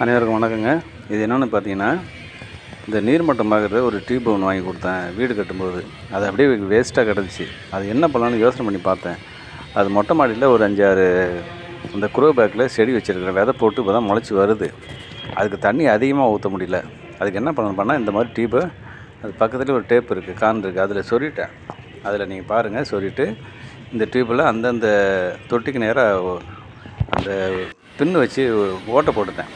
அனைவருக்கும் வணக்கங்க. இது என்னென்னு பார்த்தீங்கன்னா இந்த நீர்மட்டம் பார்க்குறது ஒரு டியூப் ஒன்று வாங்கி கொடுத்தேன். வீடு கட்டும்போது. அது அப்படியே வேஸ்ட்டாக கிடந்துச்சு. அது என்ன பண்ணலான்னு யோசனை பண்ணி பார்த்தேன். அது மொட்டை மாடியில் ஒரு அஞ்சாறு இந்த குரோ பேக்கில் செடி வச்சுருக்கிறேன் விதை போட்டு இப்போ தான் முளைச்சி வருது. அதுக்கு தண்ணி அதிகமாக ஊற்ற முடியல. அதுக்கு என்ன பண்ணணும் பண்ணால் இந்த மாதிரி டியூப்பு அது பக்கத்துலேயே ஒரு டேப் இருக்குது கான் இருக்குது அதில் சொல்லிட்டேன் அதில் நீங்கள் பாருங்கள் சொல்லிவிட்டு இந்த டியூப்பில் அந்தந்த தொட்டிக்கு நேராக அந்த பின்னு வச்சு ஓட்டை போட்டுட்டேன்.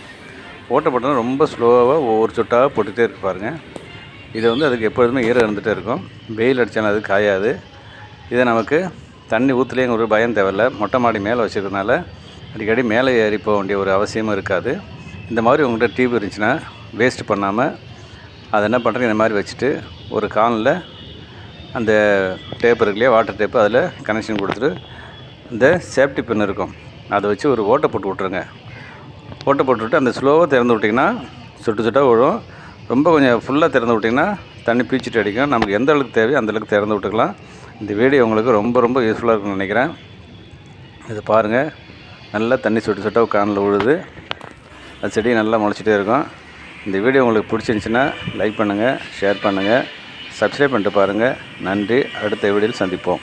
ஓட்டை போட்டால் ரொம்ப ஸ்லோவாக ஒவ்வொரு சொட்டாக போட்டுகிட்டே இருப்பாருங்க பாருங்கள் இதை வந்து அதுக்கு எப்பொழுதுமே ஈரம் இருந்துகிட்டே இருக்கும். வெயில் அடித்தாலும் அது காயாது. இதை நமக்கு தண்ணி ஊற்றுலேயும் ஒரு பயம் தேவையில்ல. மொட்டை மாடி மேலே வச்சுருக்கனால அடிக்கடி மேலே ஏறி போக வேண்டிய ஒரு அவசியமும் இருக்காது. இந்த மாதிரி உங்கள்கிட்ட டியூப் இருந்துச்சுன்னா வேஸ்ட் பண்ணாமல் அதை என்ன பண்ணுறேன் இந்த மாதிரி வச்சுட்டு ஒரு காலில் அந்த டேப் இருக்குல்லையே வாட்டர் டேப்பு அதில் கனெக்ஷன் கொடுத்துட்டு இந்த சேஃப்டி பின் இருக்கும். அதை வச்சு ஒரு ஓட்டை போட்டு விட்ருங்க போட்டு போட்டுவிட்டு அந்த ஸ்லோவாக திறந்து விட்டிங்கன்னா சுட்டு சுட்டாக விழும். ரொம்ப கொஞ்சம் ஃபுல்லாக திறந்து விட்டிங்கன்னா தண்ணி பீச்சிட்டு அடிக்கும். நமக்கு எந்த அளவுக்கு தேவையோ அந்த அளவுக்கு திறந்து விட்டுக்கலாம். இந்த வீடியோ உங்களுக்கு ரொம்ப ரொம்ப யூஸ்ஃபுல்லாக இருக்கும்னு நினைக்கிறேன். இது பாருங்கள் நல்லா தண்ணி சுட்டு சுட்டாக கானில் விழுது. அது செடி நல்லா முளைச்சிட்டே இருக்கும். இந்த வீடியோ உங்களுக்கு பிடிச்சிருந்துச்சின்னா லைக் பண்ணுங்கள் ஷேர் பண்ணுங்கள் சப்ஸ்கிரைப் பண்ணிட்டு பாருங்கள் நன்றி. அடுத்த வீடியோவில் சந்திப்போம்.